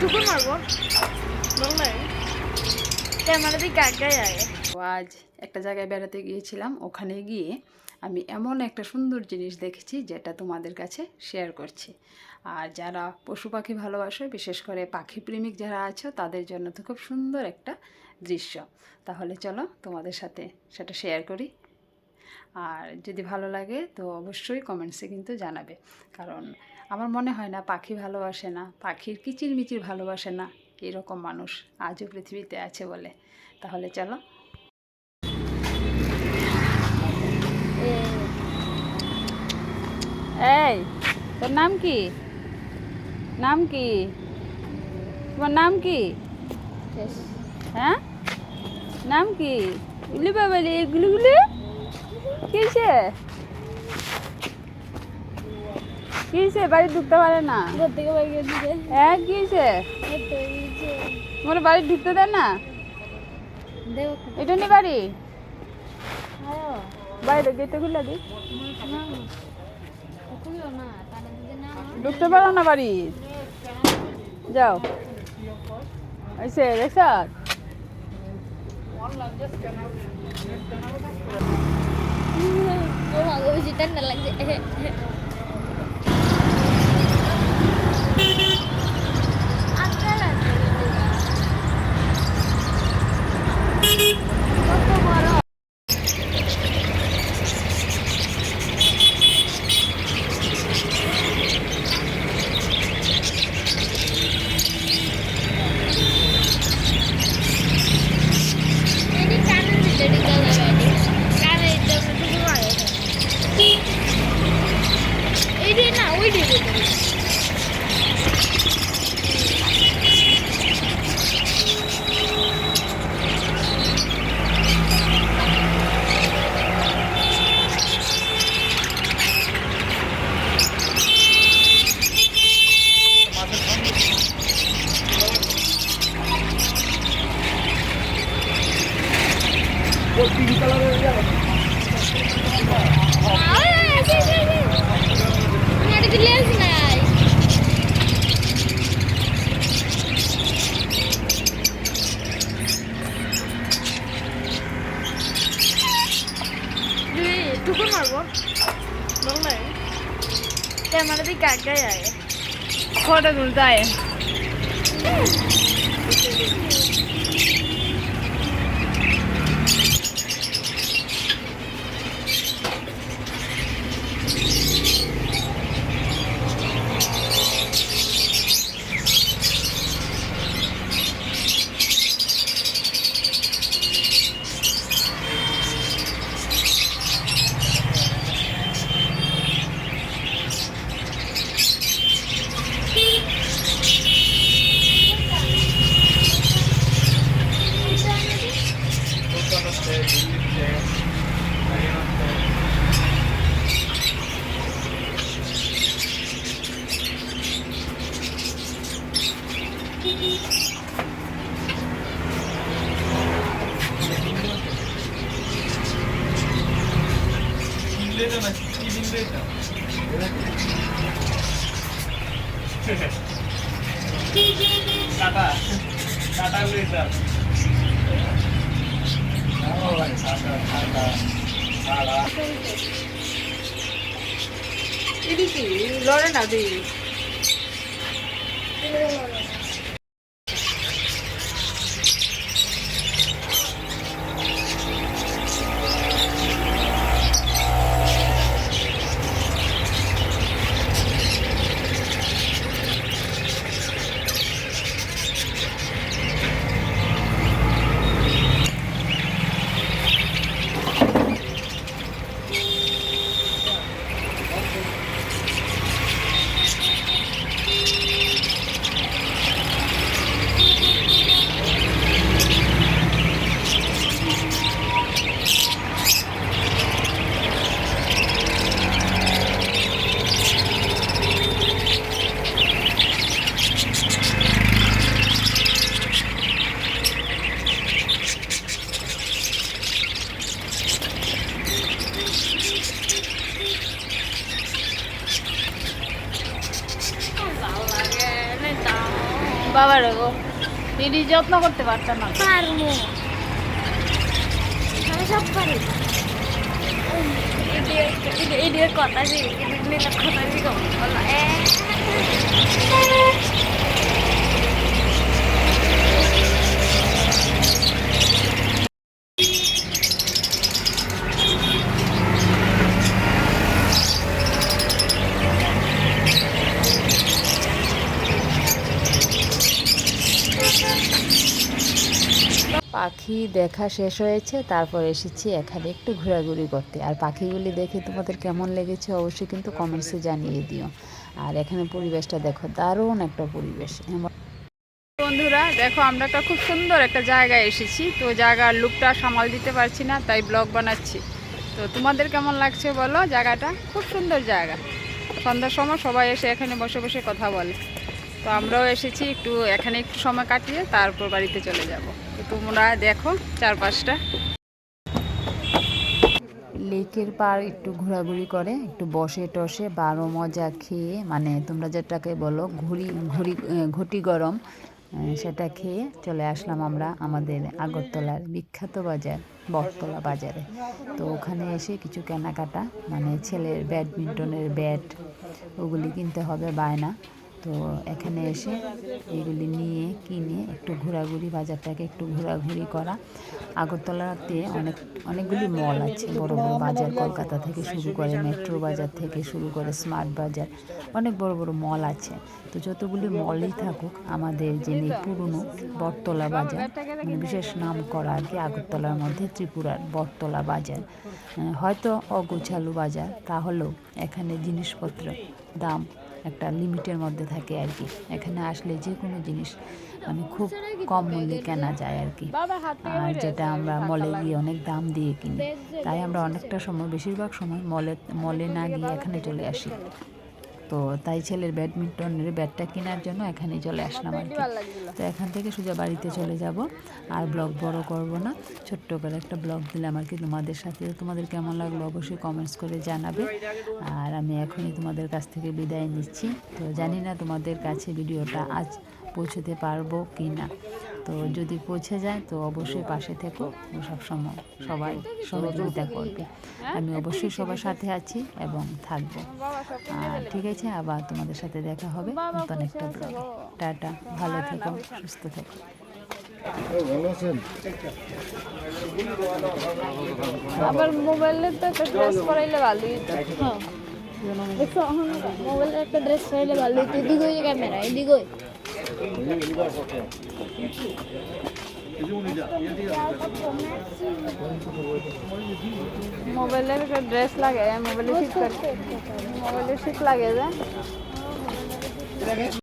মারবো? বাংলায় ক্যামেরা আগে আজ একটা জায়গায় বেড়াতে গিয়েছিলাম। ওখানে গিয়ে আমি এমন একটা সুন্দর জিনিস দেখেছি, যেটা তোমাদের কাছে শেয়ার করছি। আর যারা পশু পাখি ভালোবাসো, বিশেষ করে পাখি প্রেমিক যারা আছো, তাদের জন্য তো খুব সুন্দর একটা দৃশ্য। তাহলে চলো তোমাদের সাথে সেটা শেয়ার করি। আর যদি ভালো লাগে, তো অবশ্যই কমেন্টসে কিন্তু জানাবে। কারণ আমার মনে হয় না পাখি ভালোবাসে না। পাখির কিচিরমিচির ভালোবাসে না। এরকম মানুষ আজও পৃথিবীতে আছে বলে। তাহলে চলো। এই তোর নাম কি? নাম কি? তোমার নাম কি? হ্যাঁ? নাম কি? গুলি বাবালি গুলি গুলি। কিসে কিসে বাড়ি ঢুকতে পারে না। থেকে বাইরে দিকে হ্যাঁ কিসে তোমার বাড়ি ঢুকতে দেয় না? এটা নি বাড়ি। বাইরে গেটে খুলে দি। ঢুকতে পারো না বাড়ি? যাও। এসে দেখছ? লাগছে। हमारे भी काका आए फोटो धुलता है নাই টুকুর মারবো বাংলায় ক্যামেরা দিয়ে কাকাই আগে ফটো তুলতে আয় টাটা টাটা উড়েছে এদিকে লড়ে না দি বাবার গো। দিদি যত্ন করতে পারতাম না। পারব। আমি সব পারি। কথা কথা পাখি দেখা শেষ হয়েছে, তারপর এসেছি এখানে একটু ঘোরাঘুরি করতে। আর পাখিগুলি দেখে তোমাদের কেমন লেগেছে অবশ্যই কিন্তু কমেন্টসে জানিয়ে দিও। আর এখানে পরিবেশটা দেখো, দারুণ একটা পরিবেশ। বন্ধুরা, দেখো আমরা একটা খুব সুন্দর একটা জায়গায় এসেছি, তো জায়গার লুকটা সামাল দিতে পারছি না, তাই ব্লগ বানাচ্ছি। তো তোমাদের কেমন লাগছে বলো? জায়গাটা খুব সুন্দর জায়গা। সন্ধ্যার সময় সবাই এসে এখানে বসে বসে কথা বলে। তো আমরাও এসেছি একটু, এখানে একটু সময় কাটিয়ে তারপর বাড়িতে চলে যাব। তোমরা দেখো চারপাশটা। লেকের পার একটু ঘোরাঘুরি করে, একটু বসে টসে, বারো মজা খেয়ে মানে তোমরা যেটাকে বলো ঘুরি ঘুরি ঘটি গরম সেটা খেয়ে চলে আসলাম আমরা আমাদের আগরতলার বিখ্যাত বাজার, বটতলা বাজারে। তো ওখানে এসে কিছু কেনাকাটা মানে ছেলের ব্যাডমিন্টনের ব্যাট, ওগুলি কিনতে হবে বায়না। তো এখানে এসে এগুলি নিয়ে, কিনে একটু ঘোরাঘুরি, বাজারটাকে একটু ঘোরাঘুরি করা। আগরতলাতে অনেক, অনেকগুলি মল আছে, বড় বড় বাজার কলকাতা থেকে শুরু করে মেট্রো বাজার থেকে শুরু করে স্মার্ট বাজার, অনেক বড় বড় মল আছে। তো যতগুলি মলই থাকুক, আমাদের যিনি পুরনো বটতলা বাজার, বিশেষ নাম করা আর কি আগরতলার মধ্যে ত্রিপুরার বটতলা বাজার। হয়তো অগোছালু বাজার, তাহলেও এখানে জিনিসপত্র দাম একটা লিমিটের মধ্যে থাকে আর কি। এখানে আসলে যে কোনো জিনিস মানে খুব কম মূল্যে কেনা যায় আর কি। আর যেটা আমরা মলে গিয়ে অনেক দাম দিয়ে কিনি। তাই আমরা অনেকটা সময় বেশিরভাগ সময় মলে মলে না গিয়ে এখানে চলে আসি। তো তাই ছেলের ব্যাডমিন্টনের ব্যাটটা কেনার জন্য এখানে চলে আসলাম আর কি। তো এখান থেকে সোজা বাড়িতে চলে যাব। আর ব্লগ বড় করব না, ছোট্ট করে একটা ব্লগ দিলাম আর কি তোমাদের সাথে। তোমাদের কেমন লাগল অবশ্যই কমেন্টস করে জানাবে। আর আমি এখনই তোমাদের কাছ থেকে বিদায় নিচ্ছি। তো জানি না তোমাদের কাছে ভিডিওটা আজ পৌঁছতে পারব কি না তো যদি পৌঁছে যায় তো অবশ্যই পাশে থেকো। সবসময় সবাই সহযোগিতা করবে। আমি অবশ্যই সবার সাথে আছি এবং থাকব। ঠিক আছে আবার তোমাদের সাথে দেখা হবে নতুন একটা ব্লগে। টাটা ভালো থেকো সুস্থ থেকো। আবার মোবাইলে তো একটা ড্রেস পরাইলে ভালোই তো। দেখো মোবাইলে একটা ড্রেস পরাইলে ভালোই তো। এদিকে ক্যামেরা এদিকে। মোবাইলের একটা ড্রেস লাগে মোবাইলে শীত মোবাইলে শীত লাগে যে